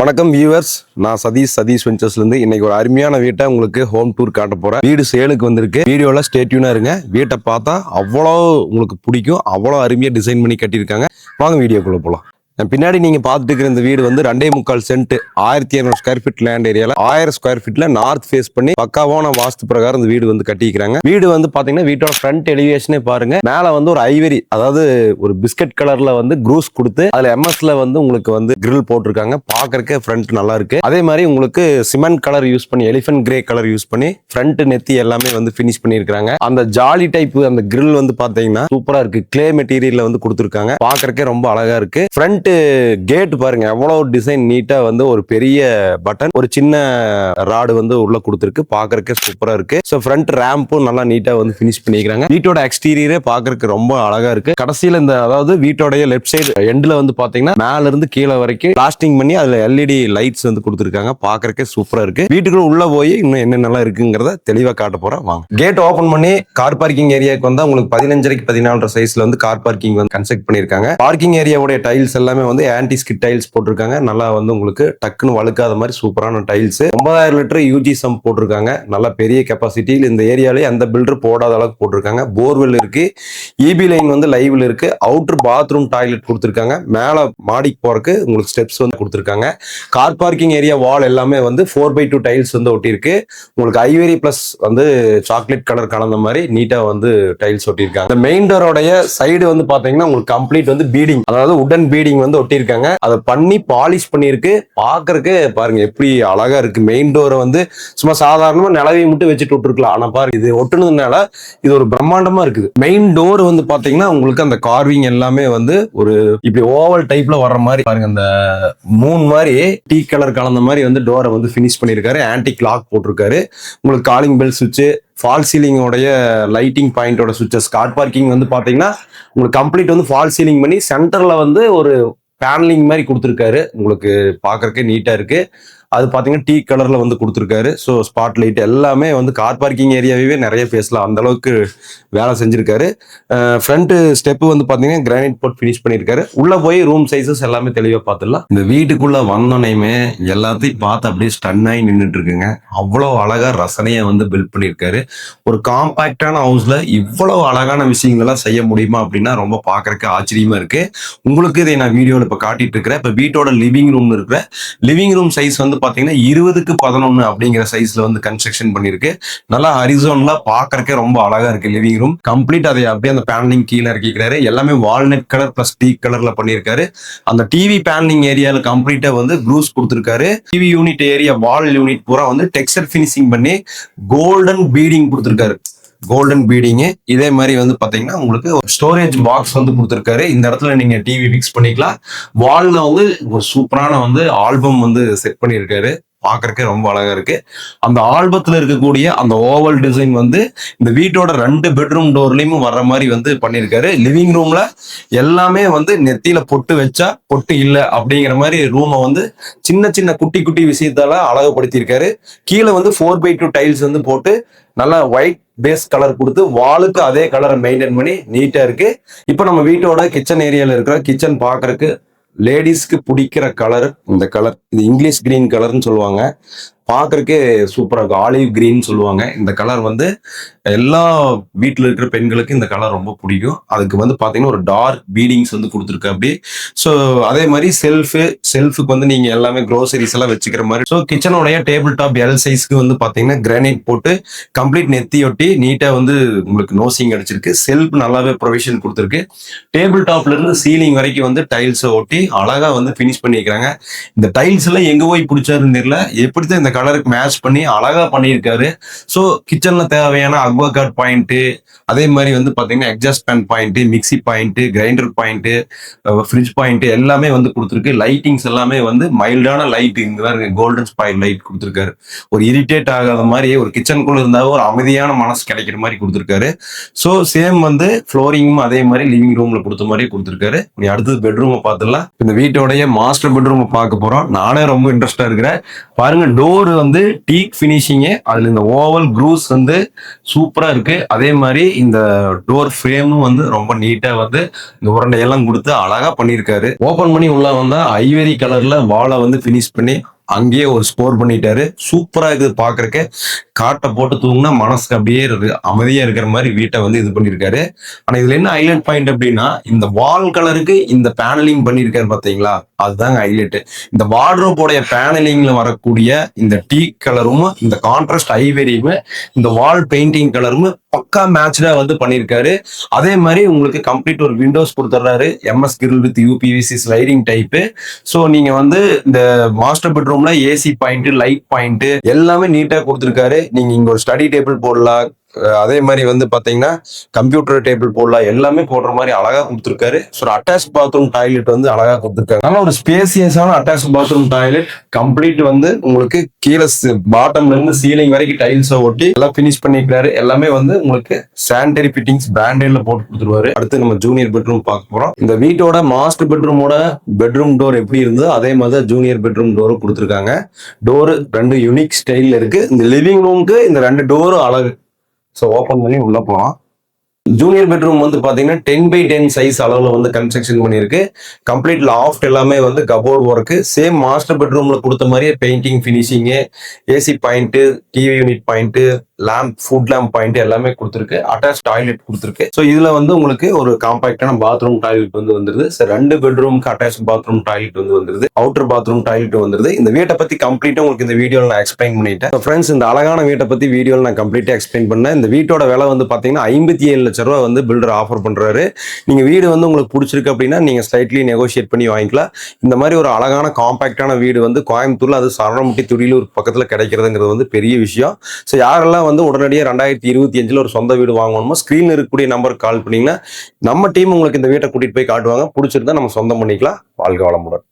வணக்கம் வியூவர்ஸ் நான் சதீஷ் சதீஷ் வெஞ்சர்ஸ்ல இருந்து இன்னைக்கு ஒரு அருமையான வீட்டை உங்களுக்கு ஹோம் டூர் காட்ட போறேன். வீடு சேலுக்கு வந்திருக்கு. வீடியோல ஸ்டேட்யூனா இருங்க. வீட்டை பார்த்தா அவ்வளோ உங்களுக்கு பிடிக்கும். அவ்வளோ அருமையா டிசைன் பண்ணி கட்டியிருக்காங்க. வாங்க வீடியோக்குள்ள போலாம். பின்னாடி நீங்க பார்த்துட்டு இருக்கிற இந்த வீடு வந்து ரெண்டே முக்கால் சென்ட் ஆயிரத்தி இரநூறு ஸ்கொயர் ஃபீட் லேண்ட் ஏரியால ஆயிரம் ஸ்கொயர் ஃபீட்ல நார்த் ஃபேஸ் பண்ணி பக்காவான வாஸ்து பிரகாரம் இந்த வீடு வந்து கட்டிக்கிறாங்க. வீடு வந்து பாத்தீங்கன்னா வீட்டோட ஃப்ரண்ட் எலிவேஷனே பாருங்க. மேல வந்து ஒரு ஐவரி அதாவது ஒரு பிஸ்கட் கலர்ல வந்து க்ரூஸ் கொடுத்து அதுல எம்எஸ்ல வந்து உங்களுக்கு வந்து கிரில் போட்டிருக்காங்க. பாக்குறதுக்கு ஃப்ரண்ட் நல்லா இருக்கு. அதே மாதிரி உங்களுக்கு சிமெண்ட் கலர் யூஸ் பண்ணி எலிஃபென்ட் கிரே கலர் யூஸ் பண்ணி ஃப்ரண்ட் நெத்தி எல்லாமே வந்து ஃபினிஷ் பண்ணிருக்காங்க அந்த ஜாலி டைப் அந்த கிரில் வந்து பாத்தீங்கன்னா சூப்பரா இருக்கு. கிளே மெட்டீரியல்ல வந்து கொடுத்துருக்காங்க. பாக்குறதுக்கே ரொம்ப அழகா இருக்கு. ஃப்ரண்ட் கேட் பாருங்க. எவ்வளவு டிசைன் நீட்டா வந்து ஒரு பெரிய பட்டன் ஒரு சின்ன ராடு வந்து உள்ள கொடுத்துருக்கு. பார்க்கறக்கே சூப்பரா இருக்கு. ஸோ ஃப்ரண்ட் ரேம்பும் நல்லா நீட்டா வந்து ஃபினிஷ் பண்ணிக்கிறாங்க. வீட்டோட எக்ஸ்டீரியரே பாக்குறதுக்கு ரொம்ப அழகா இருக்கு. கடைசியில இந்த அதாவது வீட்டோடைய லெஃப்ட் சைடு எண்ட்ல வந்து பாத்தீங்கன்னா மேல இருந்து கீழே வரைக்கும் பிளாஸ்டிங் பண்ணி அதுல எல்இடி லைட்ஸ் வந்து கொடுத்துருக்காங்க. பாக்குறதுக்கே சூப்பரா இருக்கு. வீட்டுக்குள்ள உள்ள போய் இன்னும் என்னென்னலாம் இருக்குங்கிறத தெளிவா காட்ட போறேன் வாங்க. கேட் ஓபன் பண்ணி கார் பார்க்கிங் ஏரியாவுக்கு வந்து உங்களுக்கு பதினஞ்சரைக்கு பதினாலு சைஸ்ல வந்து கார் பார்க்கிங் வந்து கன்ஸ்ட்ரக்ட் பண்ணிருக்காங்க பார்க்கிங் ஏரியாவுடைய டைல்ஸ் எல்லாம் வந்து ஆன்டி ஸ்கிட் டைல்ஸ் போட்டிருக்காங்க. நல்லா வந்து உங்களுக்கு டக்குன்னு வழுக்காத மாதிரி சூப்பரான டைல்ஸ் ஒன்பதாயிரம் லிட்டர் யூஜி சம் போட்டிருக்காங்க. நல்ல பெரிய கெப்பாசிட்டியில் இந்த ஏரியாலே அந்த பில்டர் போடாத அளவுக்கு போட்டிருக்காங்க. போர்வெல் இருக்கு. இபி லைன் வந்து லைவ்ல இருக்கு. அவுட்டர் பாத்ரூம் டாய்லெட் கொடுத்துருக்காங்க. மேலே மாடிக்கு போறதுக்கு உங்களுக்கு ஸ்டெப்ஸ் வந்து கொடுத்துருக்காங்க. கார் பார்க்கிங் ஏரியா வால் எல்லாமே வந்து ஃபோர் பை டூ டைல்ஸ் வந்து ஒட்டியிருக்கு. உங்களுக்கு ஐவேரி பிளஸ் வந்து சாக்லேட் கலர் கலந்த மாதிரி நீட்டா வந்து டைல்ஸ் ஒட்டியிருக்காங்க. இந்த மெயின் டோரோடைய சைடு வந்து பாத்தீங்கன்னா உங்களுக்கு கம்ப்ளீட் வந்து பீடிங் அதாவது உடன் பீடிங் வந்து ஒட்டியிருக்காங்க. அதை பண்ணி பாலிஷ் பண்ணியிருக்கு. பாக்குறதுக்கு பாருங்க எப்படி அழகா இருக்கு. மெயின் டோரை வந்து சும்மா சாதாரணமா நிலவை மட்டும் வச்சுட்டு விட்டுருக்கலாம் ஆனா பாருங்க இது ஒட்டுனதுனால இது ஒரு பிரம்மாண்டமா இருக்குது. மெயின் டோர் வந்து பாத்தீங்கன்னா உங்களுக்கு அந்த கார்விங் எல்லாமே வந்து ஒரு இப்படி ஓவல் டைப்ல வர்ற மாதிரி பாருங்க அந்த மூணு மாதிரி டீ கலர் கலந்த மாதிரி வந்து டோரை வந்து ஃபினிஷ் பண்ணியிருக்காரு. ஆன்டி கிளாக் போட்டிருக்காரு. உங்களுக்கு காலிங் பெல் சுவிட்ச் ஃபால் சீலிங்கோடைய லைட்டிங் பாயிண்டோட சுவிச்சஸ் கார் பார்க்கிங் வந்து பார்த்தீங்கன்னா உங்களுக்கு கம்ப்ளீட் வந்து ஃபால் சீலிங் பண்ணி சென்டரில் வந்து ஒரு பேனலிங் மாதிரி கொடுத்துருக்காரு. உங்களுக்கு பார்க்கறக்கே நீட்டாக இருக்கு. அது பார்த்தீங்கன்னா டீ கலரில் வந்து கொடுத்துருக்காரு. ஸோ ஸ்பாட் லைட் எல்லாமே வந்து கார் பார்க்கிங் ஏரியாவே நிறைய பேசலாம். அந்த அளவுக்கு வேலை செஞ்சிருக்காரு. ஃப்ரண்ட்டு ஸ்டெப்பு வந்து பார்த்தீங்கன்னா கிரானைட் போட் ஃபினிஷ் பண்ணியிருக்காரு உள்ளே போய் ரூம் சைஸஸ் எல்லாமே தெளிவாக பார்த்துடலாம் இந்த வீட்டுக்குள்ளே வந்தோடனேயுமே எல்லாத்தையும் பார்த்து அப்படியே ஸ்டன்னாகி ஆகி நின்றுட்டு இருக்குங்க. அவ்வளோ அழகாக ரசனையை வந்து பில்ட் பண்ணியிருக்காரு ஒரு காம்பேக்டான ஹவுஸில் இவ்வளோ அழகான விஷயங்கள்லாம் செய்ய முடியுமா அப்படின்னா ரொம்ப பார்க்குறக்கு ஆச்சரியமாக இருக்குது உங்களுக்கு இதை நான் வீடியோவில் இப்போ காட்டிட்டு இருக்கிறேன். இப்போ வீட்டோட லிவிங் ரூம்னு இருக்கிற லிவிங் ரூம் சைஸ் வந்து பாத்தீங்கன்னா இருபதுக்கு பதினொன்னு அப்படிங்கிற சைஸ்ல வந்து கன்ஸ்ட்ரக்ஷன் பண்ணிருக்கு. நல்லா அரிசோன்ல பார்க்கறக்கே ரொம்ப அழகா இருக்கு லிவிங் ரூம் கம்ப்ளீட் அதை அப்படியே அந்த பேனலிங் கீழே இறக்கிக்கிறாரு. எல்லாமே வால்நட் கலர் பிளஸ் டீ கலர்ல பண்ணியிருக்காரு. அந்த டிவி பேனலிங் ஏரியால கம்ப்ளீட்டா வந்து ப்ளூஸ் கொடுத்துருக்காரு. TV unit area wall unit பூரா வந்து டெக்ஸ்டர் ஃபினிஷிங் பண்ணி கோல்டன் பீடிங் கொடுத்துருக்காரு. கோல்டன் பீடிங்கு இதே மாதிரி வந்து பாத்தீங்கன்னா உங்களுக்கு ஒரு ஸ்டோரேஜ் பாக்ஸ் வந்து கொடுத்துருக்காரு. இந்த இடத்துல நீங்க டிவி ஃபிக்ஸ் பண்ணிக்கலாம். வால்ல வந்து ஒரு சூப்பரான வந்து ஆல்பம் வந்து செட் பண்ணியிருக்காரு. பார்க்கறக்கே ரொம்ப அழகா இருக்கு. அந்த ஆல்பத்தில் இருக்கக்கூடிய அந்த ஓவல் டிசைன் வந்து இந்த வீட்டோட ரெண்டு பெட்ரூம் டோர்லயும் வர்ற மாதிரி வந்து பண்ணியிருக்காரு லிவிங் ரூம்ல எல்லாமே வந்து நெத்தியில பொட்டு வச்சா பொட்டு இல்லை அப்படிங்கிற மாதிரி ரூமை வந்து சின்ன சின்ன குட்டி குட்டி விஷயத்தால அழகுபடுத்தியிருக்காரு. கீழே வந்து ஃபோர் பை டூ டைல்ஸ் வந்து போட்டு நல்லா ஒயிட் பேஸ் கலர் கொடுத்து வாலுக்கு அதே கலரை மெயின்டைன் பண்ணி நீட்டா இருக்கு. இப்போ நம்ம வீட்டோட கிச்சன் ஏரியால இருக்கிற கிச்சன் பார்க்கறதுக்கு லேடிஸ்க்கு பிடிக்கிற கலர் இந்த கலர் இது இங்கிலீஷ் கிரீன் கலர்னு சொல்லுவாங்க. பார்க்கறக்கே சூப்பராக இருக்கும். ஆலிவ் கிரீன் சொல்லுவாங்க. இந்த கலர் வந்து எல்லா வீட்டில் இருக்கிற பெண்களுக்கு இந்த கலர் ரொம்ப பிடிக்கும். அதுக்கு வந்து பார்த்தீங்கன்னா ஒரு டார்க் பீடிங்ஸ் வந்து கொடுத்துருக்கு அப்படி ஸோ அதே மாதிரி செல்ஃபு செல்ஃபுக்கு வந்து நீங்கள் எல்லாமே க்ரோசரிஸ் எல்லாம் வச்சுக்கிற மாதிரி. ஸோ கிச்சனோடைய டேபிள் டாப் எல் சைஸ்க்கு வந்து பார்த்தீங்கன்னா கிரானைட் போட்டு கம்ப்ளீட் நெத்தி ஒட்டி நீட்டாக வந்து உங்களுக்கு நோசிங் அடிச்சிருக்கு. செல்ஃப் நல்லாவே ப்ரொவிஷன் கொடுத்துருக்கு. டேபிள் டாப்ல இருந்து சீலிங் வரைக்கும் வந்து டைல்ஸை ஒட்டி அழகாக வந்து ஃபினிஷ் பண்ணியிருக்காங்க இந்த டைல்ஸ் எல்லாம் எங்கே போய் பிடிச்சாருன்னு தெரியல. எப்படி தான் இந்த கலருக்கு மேட்ச் பண்ணி அழகாக பண்ணியிருக்காரு. ஸோ கிச்சனில் தேவையான கார்ட் பாயிண்ட்டு அதே மாதிரி வந்து பார்த்தீங்கன்னா exhaust fan point mixie point grinder point fridge point எல்லாமே வந்து கொடுத்துருக்கு. லைட்டிங்ஸ் எல்லாமே வந்து மைல்டான லைட் இந்த மாதிரி கோல்டன் ஸ்பாயில் லைட் கொடுத்துருக்காரு. ஒரு இரிட்டேட் ஆகாத மாதிரி ஒரு கிச்சனுக்குள்ள இருந்தாலும் ஒரு அமைதியான மனசு கிடைக்கிற மாதிரி கொடுத்துருக்காரு. ஸோ சேம் வந்து ஃப்ளோரிங்கும் அதே மாதிரி லிவிங் ரூமில் கொடுத்த மாதிரி கொடுத்துருக்காரு. நீ அடுத்தது பெட்ரூமை பார்த்துடலாம் இந்த வீட்டோடைய மாஸ்டர் பெட்ரூமை பார்க்க போகிறோம் நானே ரொம்ப இன்ட்ரெஸ்டாக இருக்கிறேன். பாருங்க டோர் வந்து டீக் ஃபினிஷிங்கு அதில் இந்த ஓவல் க்ரூஸ் வந்து சூ சூப்பரா இருக்கு. அதே மாதிரி இந்த டோர் ஃப்ரேமும் வந்து ரொம்ப நீட்டா வந்து இந்த உருண்டையெல்லாம் கொடுத்து அழகா பண்ணியிருக்காரு. ஓபன் பண்ணி உள்ள வந்தா ஐவரி கலர்ல வாழை வந்து ஃபினிஷ் பண்ணி அங்கேயே ஒரு ஸ்கோர் பண்ணிட்டாரு. சூப்பரா இருக்குது பாக்குறக்கு காட்டை போட்டு தூங்கினா மனசுக்கு அப்படியே அமைதியா இருக்கிற மாதிரி வீட்டை வந்து இது பண்ணியிருக்காரு. ஆனா இதுல என்ன ஹைலைட் பாயிண்ட் அப்படின்னா இந்த வால் கலருக்கு இந்த பேனலிங் பண்ணியிருக்காரு பாத்தீங்களா அதுதாங்க ஹைலைட் இந்த வார்ட்ரோப்போடைய பேனலிங்ல வரக்கூடிய இந்த டீ கலரும் இந்த கான்ட்ராஸ்ட் ஐவேரியுமே இந்த வால் பெயிண்டிங் கலரும் பக்கா மேட்சா வந்து பண்ணியிருக்காரு அதே மாதிரி உங்களுக்கு கம்ப்ளீட் ஒரு windows கொடுத்துட்றாரு MS grill with UPVC sliding type so நீங்க வந்து இந்த மாஸ்டர் பெட்ரூம்ல ஏசி பாயிண்ட் லைட் பாயிண்ட் எல்லாமே நீட்டா கொடுத்துருக்காரு. நீங்க இங்க ஒரு ஸ்டடி டேபிள் போடலாம். அதே மாதிரி வந்து பாத்தீங்கன்னா கம்ப்யூட்டர் டேபிள் போடலாம் எல்லாமே போடுற மாதிரி அழகா கொடுத்துருக்காரு. ஸோ அட்டாச் பாத்ரூம் டாய்லெட் வந்து அழகா கொடுத்துருக்காரு நல்ல ஒரு ஸ்பேசியஸான அட்டாச் பாத்ரூம் டாய்லெட் கம்ப்ளீட் வந்து உங்களுக்கு கீழே பாட்டம்ல இருந்து சீலிங் வரைக்கும் டைல்ஸை ஒட்டி எல்லாம் ஃபினிஷ் பண்ணிக்கிறாரு. எல்லாமே வந்து உங்களுக்கு சானிடரி ஃபிட்டிங்ஸ் பிராண்டட்ல போட்டு கொடுத்துருவாரு. அடுத்து நம்ம ஜூனியர் பெட்ரூம் பார்க்க போறோம். இந்த வீட்டோட மாஸ்டர் பெட்ரூமோட பெட்ரூம் டோர் எப்படி இருந்தோ அதே மாதிரி ஜூனியர் பெட்ரூம் டோரும் கொடுத்துருக்காங்க. டோர் ரெண்டு யூனிக் ஸ்டைல்ல இருக்கு. இந்த லிவிங் ரூமுக்கு இந்த ரெண்டு டோரும் அழகு ஸோ ஓப்பன் பண்ணி உள்ள போகலாம் ஜூனியர் பெட்ரூம் வந்து பார்த்தீங்கன்னா டென் பை டென் சைஸ் அளவில் வந்து கன்ஸ்ட்ரக்ஷன் பண்ணியிருக்கு. கம்ப்ளீட் லாஃப்ட் எல்லாமே வந்து கபோர்ட் ஒர்க்கு சேம் மாஸ்டர் பெட்ரூமில் கொடுத்த மாதிரியே painting finishing AC point TV unit point lamp foot lamp point எல்லாமே கொடுத்துருக்கு. அட்டாச் டாய்லெட் கொடுத்துருக்கு. ஸோ இதில் வந்து உங்களுக்கு ஒரு காம்பாக்டான பாத்ரூம் டாய்லெட் வந்து வந்துருது. ஸோ ரெண்டு பெட்ரூமுக்கு அட்டாச் பாத்ரூம் டாய்லெட் வந்து வந்துருது. அவுட்டர் பாத்ரூம் டாய்லெட் வந்துருது. இந்த வீட்டை பற்றி கம்ப்ளீட்டாக உங்களுக்கு இந்த வீடியோவில் நான் எக்ஸ்பிளைன் பண்ணிட்டேன். ஃப்ரெண்ட்ஸ் இந்த அழகான வீட்டை பற்றி வீடியோவில் நான் கம்ப்ளீட்டாக எக்ஸ்பிளைன் பண்ணேன். இந்த வீட்டோட விலை வந்து பார்த்தீங்கன்னா ஐம்பத்தி ஏழு லட்ச ரூபா வந்து பில்டர் ஆஃபர் பண்றாரு. நீங்க வீடு வந்து உங்களுக்கு பிடிச்சிருக்கு அப்படின்னா நீங்க ஸ்லைட்லி நெகோஷியேட் பண்ணி வாங்கிக்கலாம். இந்த மாதிரி ஒரு அழகான காம்பேக்டான வீடு வந்து கோயம்புத்தூர்ல அது சரணமுட்டி துடியிலூர் பக்கத்துல கிடைக்கிறதுங்கிறது வந்து பெரிய விஷயம். ஸோ யாரெல்லாம் வந்து உடனடியாக ரெண்டாயிரத்தி இருபத்தி அஞ்சுல ஒரு சொந்த வீடு வாங்கணுமோ ஸ்க்ரீனில் இருக்கக்கூடிய நம்பருக்கு கால் பண்ணீங்கன்னா நம்ம டீம் உங்களுக்கு இந்த வீட்டை கூட்டிட்டு போய் காட்டுவாங்க. பிடிச்சிருந்தா நம்ம சொந்தம் பண்ணிக்கலாம். வாழ்க வளமுடன்.